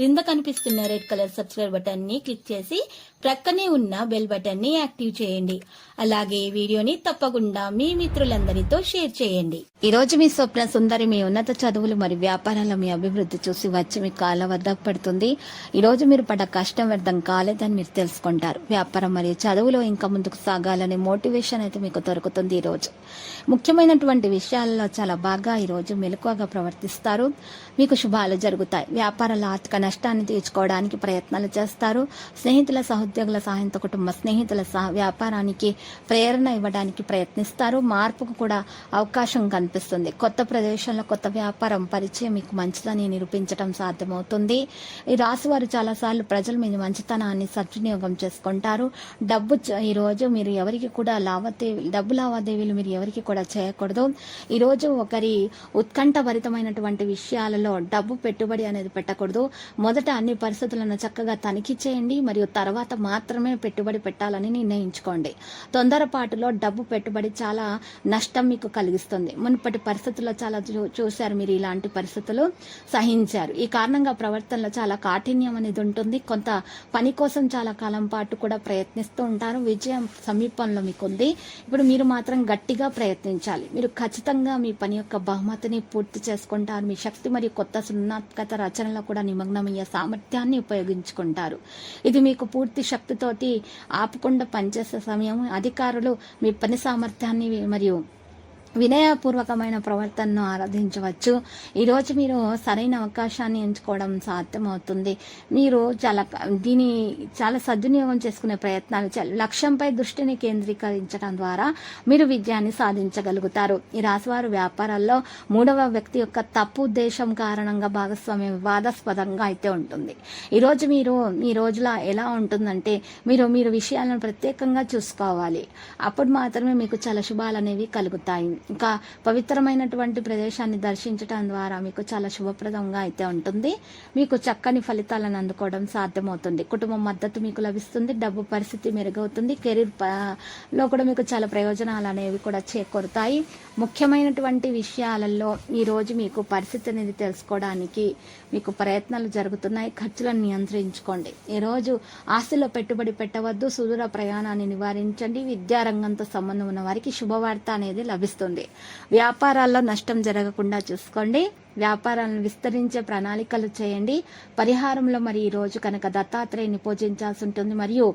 క్రింద కనిపిస్తున్న red colour subscribe బటన్ని క్లిక్ చేసి ప్రక్కనే ఉన్న బెల్ బటన్ని యాక్టివ్ చేయండి. అలాగే వీడియోని తప్పకుండా మీ మిత్రులందరితో షేర్ చేయండి. ఈ రోజు మీ స్వప్న సుందరి మీ ఉన్నత చదువులు మరియు వ్యాపారాల మీ అభివృద్ధి చూసి వచ్చి మీ కాల వద్ద పడుతుంది. ఈ రోజు మీరు పడ్డ కష్టం వ్యర్థం కాలేదని మీరు తెలుసుకుంటారు. వ్యాపారం మరియు చదువులో ఇంకా ముందుకు సాగాలనే మోటివేషన్ అయితే మీకు దొరుకుతుంది ఈ రోజు ముఖ్యమైనటువంటి విషయాల్లో చాలా బాగా ఈ రోజు మెలకువగా ప్రవర్తిస్తారు. మీకు శుభాలు జరుగుతాయి. వ్యాపారాల ఆర్థిక నష్టాన్ని తీర్చుకోవడానికి ప్రయత్నాలు చేస్తారు. స్నేహితుల సహోద్యోగుల సహాయంతో కుటుంబ స్నేహితుల సహ వ్యాపారానికి ప్రేరణ ఇవ్వడానికి ప్రయత్నిస్తారు. మార్పుకు కూడా అవకాశం కనిపిస్తుంది. కొత్త ప్రదేశంలో కొత్త వ్యాపారం పరిచయం మీకు మంచిదని నిరూపించడం సాధ్యమవుతుంది. ఈ రాశివారు చాలాసార్లు ప్రజలు మీ మంచితనాన్ని సద్వినియోగం చేసుకుంటారు. డబ్బు చ- మీరు ఎవరికి కూడా లావాదేవీ డబ్బు లావాదేవీలు మీరు ఎవరికి కూడా చేయకూడదు. ఈరోజు ఒకరి ఉత్కంఠభరితమైనటువంటి విషయాలలో డబ్బు పెట్టుబడి అనేది పెట్టకూడదు. మొదట అన్ని పరిస్థితులను చక్కగా తనిఖీ చేయండి మరియు తర్వాత మాత్రమే పెట్టుబడి పెట్టాలని నిర్ణయించుకోండి. తొందరపాటులో డబ్బు పెట్టుబడి చాలా నష్టం మీకు కలిగిస్తుంది. మునుపటి పరిస్థితుల్లో చాలా చూ- చూశారు మీరు ఇలాంటి పరిస్థితులు. సహించారు. ఈ కారణంగా ప్రవర్తనలో చాలా కాఠిన్యం అనేది ఉంటుంది. కొంత పని కోసం చాలా కాలం పాటు కూడా ప్రయత్నిస్తూ ఉంటారు. విజయం సమీపంలో మీకు ఉంది ఇప్పుడు మీరు మాత్రం గట్టిగా ప్రయత్నించాలి. మీరు ఖచ్చితంగా మీ పని యొక్క బహుమతిని పూర్తి చేసుకుంటారు. మీ శక్తి మరియు కొత్త సున్నాత్మక రచనలో కూడా నిమగ్నమయ్యే సామర్థ్యాన్ని ఉపయోగించుకుంటారు. ఇది మీకు పూర్తి శక్తితోటి ఆపకుండా పనిచేసే సమయం అధికారులు మీ పని సామర్థ్యాన్ని మరియు వినయపూర్వకమైన ప్రవర్తనను ఆరాధించవచ్చు. ఈరోజు మీరు సరైన అవకాశాన్ని ఎంచుకోవడం సాధ్యమవుతుంది. మీరు చాలా దీని చాలా సద్వినియోగం చేసుకునే ప్రయత్నాలు లక్ష్యంపై దృష్టిని కేంద్రీకరించడం ద్వారా మీరు విజయాన్ని సాధించగలుగుతారు. ఈ రాశివారు వ్యాపారాల్లో మూడవ వ్యక్తి యొక్క తప్పు ఉద్దేశం కారణంగా భాగస్వామ్యం వివాదాస్పదంగా అయితే ఉంటుంది. ఈరోజు మీరు ఈ రోజులా ఎలా ఉంటుందంటే మీరు మీరు విషయాలను ప్రత్యేకంగా చూసుకోవాలి. అప్పుడు మాత్రమే మీకు చాలా శుభాలు అనేవి కలుగుతాయి. ఇంకా పవిత్రమైనటువంటి ప్రదేశాన్ని దర్శించడం ద్వారా మీకు చాలా శుభప్రదంగా అయితే ఉంటుంది. మీకు చక్కని ఫలితాలను అందుకోవడం సాధ్యమవుతుంది. కుటుంబం మద్దతు మీకు లభిస్తుంది. డబ్బు పరిస్థితి మెరుగవుతుంది. కెరీర్లో కూడా మీకు చాలా ప్రయోజనాలు అనేవి కూడా చేకూరుతాయి. ముఖ్యమైనటువంటి విషయాలలో ఈరోజు మీకు పరిస్థితి అనేది తెలుసుకోవడానికి మీకు ప్రయత్నాలు జరుగుతున్నాయి. ఖర్చులను నియంత్రించుకోండి. ఈరోజు ఆస్తిలో పెట్టుబడి పెట్టవద్దు. సుదూర ప్రయాణాన్ని నివారించండి. విద్యారంగంతో సంబంధం ఉన్న వారికి శుభవార్త అనేది లభిస్తుంది. వ్యాపారాల్లో నష్టం జరగకుండా చూసుకోండి. వ్యాపారాలను విస్తరించే ప్రణాళికలు చేయండి. పరిహారంలో మరి ఈ రోజు కనుక దత్తాత్రేయుని పూజించాల్సి ఉంటుంది. మరియు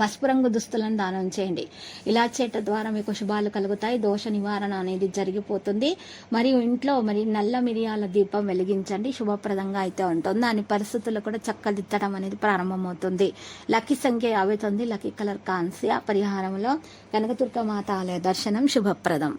పసుపు రంగు దుస్తులను దానం చేయండి. ఇలా చేయటం ద్వారా మీకు శుభాలు కలుగుతాయి. దోష నివారణ అనేది జరిగిపోతుంది. మరియు ఇంట్లో మరి నల్ల మిరియాల దీపం వెలిగించండి. శుభప్రదంగా అయితే ఉంటుంది. దాని పరిస్థితులు కూడా చక్కదిద్దడం అనేది ప్రారంభమవుతుంది. లక్కీ సంఖ్య యాభై తొమ్మిది లక్కీ కలర్ కాన్స్య పరిహారంలో కనకదుర్గ మాత ఆలయ దర్శనం శుభప్రదం.